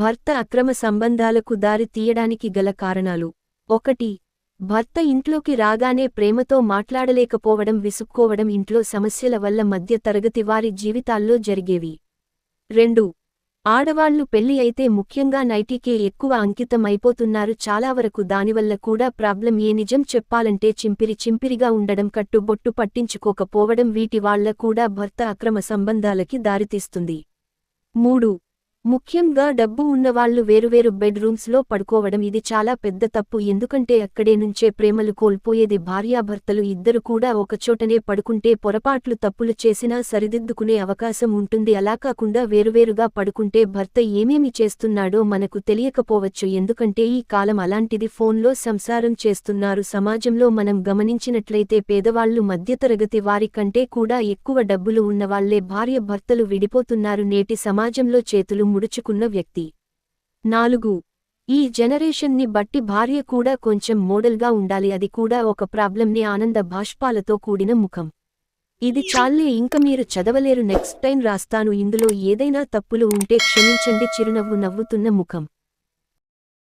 భర్త అక్రమ సంబంధాలకు దారి తీయడానికి గల కారణాలు. ఒకటి భర్త ఇంట్లోకి రాగానే ప్రేమతో మాట్లాడలేకపోవడం విసుక్కోవడం ఇంట్లో సమస్యల వల్ల మధ్య తరగతి వారి జీవితాల్లో జరిగేవి. రెండు ఆడవాళ్ళు పెళ్ళి అయితే ముఖ్యంగా నైటీకే ఎక్కువ అంకితం అయిపోతున్నారు చాలా వరకు దానివల్ల కూడా ప్రాబ్లం ఏ నిజం చెప్పాలంటే చింపిరి చింపిరిగా ఉండడం కట్టుబొట్టు పట్టించుకోకపోవడం వీటి వాళ్ళ కూడా భర్త అక్రమ సంబంధాలకి దారితీస్తుంది. మూడు ముఖ్యంగా డబ్బు ఉన్నవాళ్ళు వేరువేరు బెడ్రూమ్స్లో పడుకోవడం ఇది చాలా పెద్ద తప్పు. ఎందుకంటే అక్కడే నుంచే ప్రేమలు కోల్పోయేది భార్యాభర్తలు ఇద్దరు కూడా ఒకచోటనే పడుకుంటే పొరపాట్లు తప్పులు చేసినా సరిదిద్దుకునే అవకాశం ఉంటుంది. అలా కాకుండా వేరువేరుగా పడుకుంటే భర్త ఏమేమి చేస్తున్నాడో మనకు తెలియకపోవచ్చు. ఎందుకంటే ఈ కాలం అలాంటిది ఫోన్లో సంసారం చేస్తున్నారు. సమాజంలో మనం గమనించినట్లయితే పేదవాళ్ళు మధ్యతరగతి వారి కంటే కూడా ఎక్కువ డబ్బులు ఉన్నవాళ్ళే భార్య భర్తలు విడిపోతున్నారు. నేటి సమాజంలో చేతులు ముడుచుకున్న వ్యక్తి. నాలుగు ఈ జనరేషన్ని బట్టి భార్య కూడా కొంచెం మోడల్గా ఉండాలి అది కూడా ఒక ప్రాబ్లంని ఆనంద భాష్పాలతో కూడిన ముఖం. ఇది చాలే ఇంక మీరు చదవలేరు నెక్స్ట్ టైం రాస్తాను ఇందులో ఏదైనా తప్పులు ఉంటే క్షమించండి చిరునవ్వు నవ్వుతున్న ముఖం.